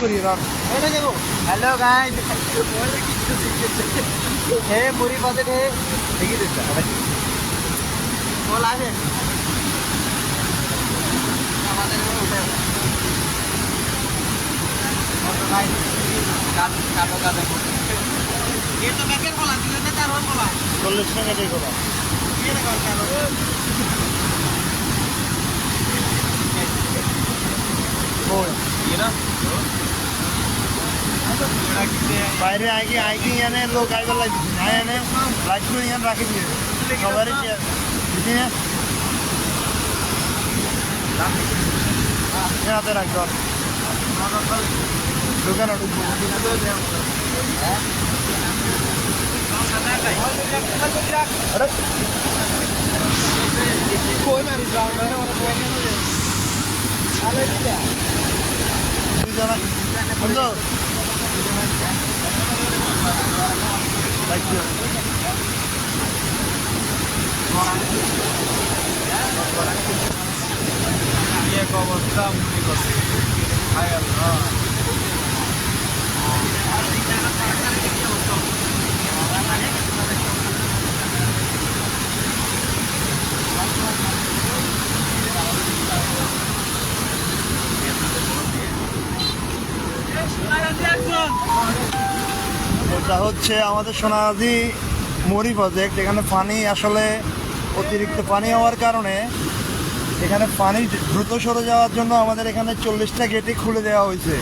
Hello guys হে মুড়ি পাতে হে দেখি দিচ্ছা বল আছে আমাদের কাটো কাটো এ তো ব্যাগের বলা দিলে না তার বলা চল্লিশ টাকা দিয়ে কাটো বাইরে আগে আইকি এনে, লোক আইবার লাগছে না এনে, লাইটগুলো ইয়ান রাখি দিয়ে সবারই দিদি না। হাতে রাখতে হবে দোকানে ঢুকবো কই মারি যাও মানে ওরা কই না আলে দিলা দুজনা বন্ধু। রাখতে হবে এক অবস্থা মুড়ি করছে হায় আল্লাহ এটা হচ্ছে আমাদের সোনাদি মরি প্রজেক্ট এখানে পানি আসলে অতিরিক্ত পানি হওয়ার কারণে এখানে পানি দ্রুত সরে যাওয়ার জন্য আমাদের এখানে চল্লিশটা গেটই খুলে দেওয়া হয়েছে।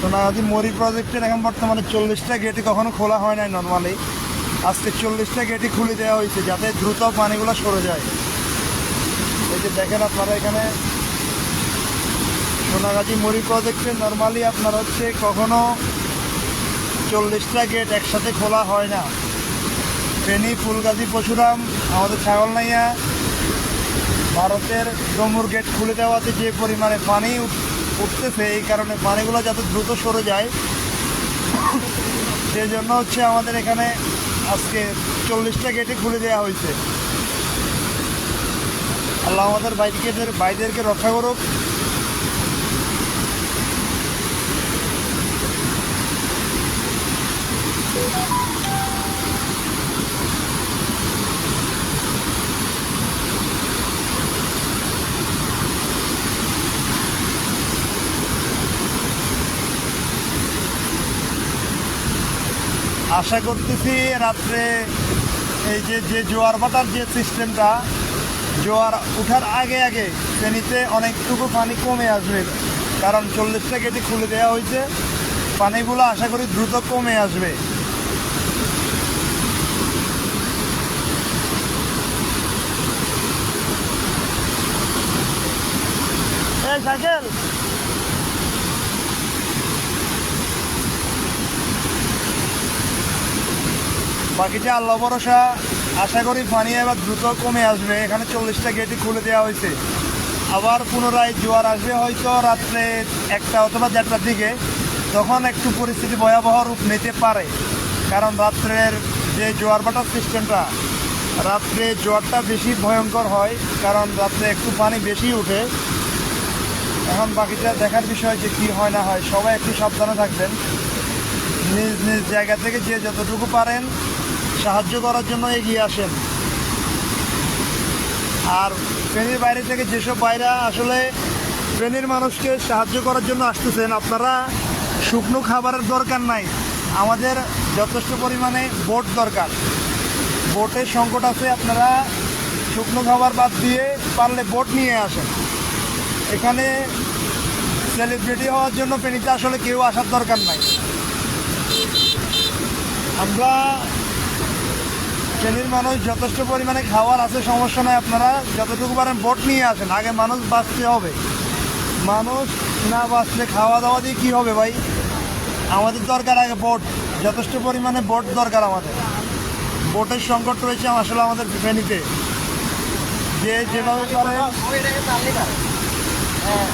সোনাদি মরি প্রজেক্টের এখন বর্তমানে চল্লিশটা গেটই কখনো খোলা হয় নাই নর্মালি আজকে চল্লিশটা গেটই খুলে দেওয়া হয়েছে যাতে দ্রুত পানিগুলো সরে যায়। এই যে দেখেন আপনারা এখানে সোনাগাজী মরি প্রজেক্টে নর্মালি আপনার হচ্ছে কখনো চল্লিশটা গেট একসাথে খোলা হয় না। ফেনী, ফুলগাজী পশুরাম আমাদের ছাগলনাইয়া, ভারতের ডমুর গেট খুলে দেওয়াতে যে পরিমাণে পানি উঠতেছে, এই কারণে পানিগুলো যাতে দ্রুত সরে যায়। সেই জন্য হচ্ছে আমাদের এখানে আজকে চল্লিশটা গেটে খুলে দেওয়া হয়েছে। আল্লাহ আমাদের বাইকে বাইদেরকে রক্ষা করুক। আশা করতেছি রাত্রে এই যে যে জোয়ার ভাটার যে সিস্টেমটা জোয়ার উঠার আগে আগে ফেনীতে অনেকটুকু পানি কমে আসবে। কারণ চল্লিশটা গেটে খুলে দেওয়া হয়েছে। পানিগুলো আশা করি দ্রুত কমে আসবে। সাইকেল! বাকিটা আল্লাহ ভরসা, আশা করি পানি এবার দ্রুত কমে আসবে। এখানে চল্লিশটা গেটই খুলে দেওয়া হয়েছে। আবার পুনরায় জোয়ার আসবে হয়তো রাত্রে একটা অথবা দেড়টার দিকে। তখন একটু পরিস্থিতি ভয়াবহ রূপ নিতে পারে। কারণ রাত্রের যে জোয়ার ভাটার সিস্টেমটা রাত্রে জোয়ারটা বেশি ভয়ঙ্কর হয়, কারণ রাত্রে একটু পানি বেশি উঠে। এখন বাকিটা দেখার বিষয় যে কী হয় না হয়, সবাই একটু সাবধানে থাকবেন। নিজ নিজ জায়গা থেকে যে যতটুকু পারেন সাহায্য করার জন্য এগিয়ে আসেন। আর ফেনীর বাইরে থেকে যেসব বাইরা আসলে ফেনীর মানুষকে সাহায্য করার জন্য আসতেছেন, আপনারা শুকনো খাবারের দরকার নাই। আমাদের যথেষ্ট পরিমাণে বোট দরকার। বোটের সংকট আছে, আপনারা শুকনো খাবার বাদ দিয়ে পারলে বোট নিয়ে আসেন। এখানে সেলিব্রিটি হওয়ার জন্য ফেনীতে আসলে কেউ আসার দরকার নাই। আমরা শ্রেণির মানুষ যথেষ্ট পরিমাণে খাওয়ার আছে, সমস্যা নাই আপনারা যতটুকু পারেন বোট নিয়ে আসেন। আগে মানুষ বাঁচতে হবে। মানুষ না বাঁচলে খাওয়া দাওয়া দিয়ে কী হবে ভাই? আমাদের দরকার আগে বোট যথেষ্ট পরিমাণে বোট দরকার আমাদের। বোটের সংকট রয়েছে আসলে আমাদের ফেনীতে। যে যেভাবে না হ্যাঁ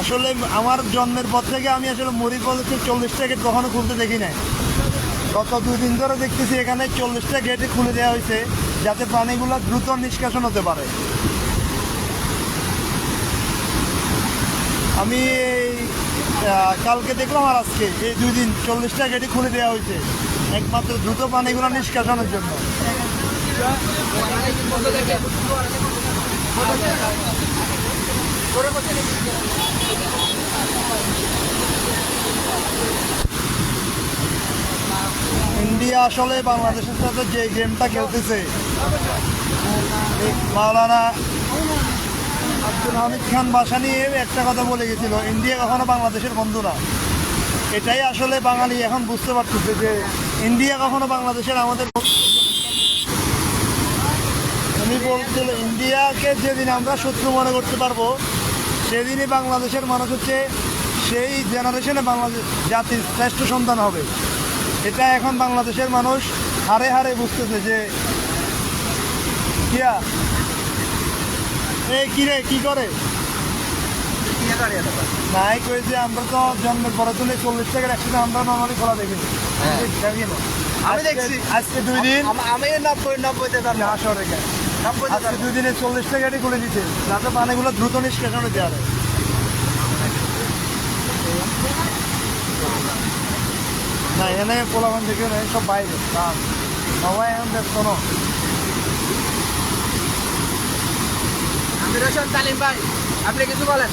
আসলে আমার জন্মের পর থেকে আমি আসলে মরিফল হচ্ছে চল্লিশটা গেট কখনো খুলতে দেখি নাই। গত দুই দিন ধরে দেখতেছি এখানে চল্লিশটা গেটে খুলে দেওয়া হয়েছে, যাতে প্রাণীগুলো দ্রুত নিষ্কাশন হতে পারে। আমি কালকে দেখলাম আর আজকে এই দুই দিন চল্লিশটা গেটে খুলে দেওয়া হয়েছে, একমাত্র দ্রুত প্রাণীগুলো নিষ্কাশনের জন্য। ইন্ডিয়া আসলে বাংলাদেশের সাথে যে গেমটা খেলতেছে। মাওলানা আব্দুল হামিদ খান বাসা নিয়ে একটা কথা বলে গেছিল, ইন্ডিয়া কখনো বাংলাদেশের বন্ধু না এটাই আসলে বাঙালি এখন বুঝতে পারতেছে যে ইন্ডিয়া কখনো বাংলাদেশের আমাদের উনি বলছিল, ইন্ডিয়াকে যেদিন আমরা শত্রু মনে করতে পারব, সেদিনই বাংলাদেশের মানুষ হচ্ছে সেই জেনারেশনে বাংলাদেশ জাতির শ্রেষ্ঠ সন্তান হবে। এটা এখন বাংলাদেশের মানুষ হারে হারে বুঝতেছে যে কিয়া? এই কিরে কি করে? নাই কয়েছে আমরা তো জন্মের পরে তুলে চল্লিশ টাকার একসাথে আমরা নর্মালি খোলা দেখিনি হ্যাঁ। দেখি না। আমি আজকে- দেখছি। আজকে দুই দিন আম- নব্বই নব্বইতে নব্বইতে আজকে দুই দিনে চল্লিশ টাকাটি খুলে দিচ্ছে যাতে পানিগুলো দ্রুত নিষ্কাশনে দেওয়া যায় না এখানে থেকে নেই সব বাইরে কাম সবাই এখন ব্যস্ত ন। তালিম ভাই আপনি কিছু বলেন?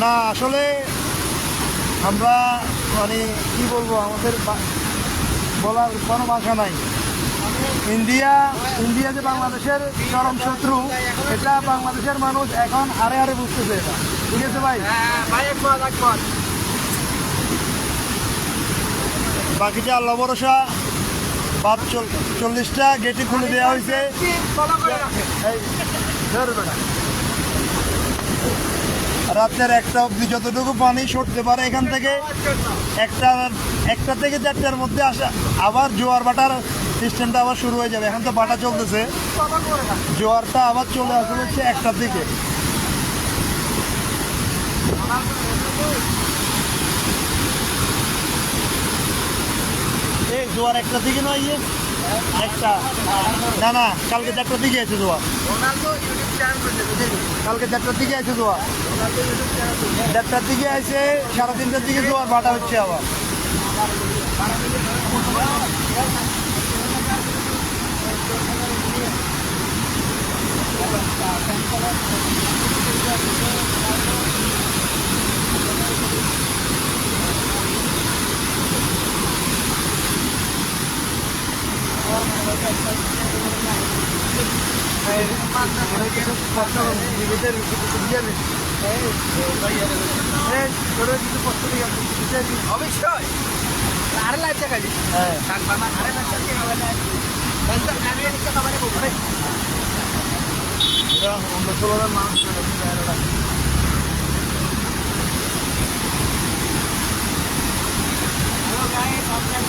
না আসলে আমরা মানে কি বলব আমাদের বলার কোনো ভাষা নাই। ইন্ডিয়া ইন্ডিয়া যে বাংলাদেশের চরম শত্রু এটা বাংলাদেশের মানুষ এখন হারে হারে বুঝতেছে এটা। ঠিক আছে ভাই হ্যাঁ, ভাই একমত একমত বাকিটা আল্লাহ ভরসা। চল চল্লিশটা গেটে খুলে দেওয়া হয়েছে। রাতের একটা অবধি যতটুকু পানি সরতে পারে এখান থেকে, একটা একটা থেকে চারটার মধ্যে আসা আবার জোয়ার বাটার সিস্টেমটা আবার শুরু হয়ে যাবে। এখন তো বাটা চলতেছে। জোয়ারটা আবার চলে আসবে হচ্ছে একটার দিকে। জোয়ার একটা দিকে নয় ইয়ে। একটা। না না কালকে চারটার দিকে আছে জোয়ার। কালকে চারটার দিকে আছে জোয়ার। চারটার দিকে আছে সাড়ে তিনটার দিকে জোয়ার বাটা হচ্ছে আবার। অবশ্যই আরে লাগছে খালি হ্যাঁ থাকবা না আরে লাগছে কি হবে না তাহলে আমি একটা খাবার বলব অন্য ষোলোটার মানুষ আপনারা কেমন আছেন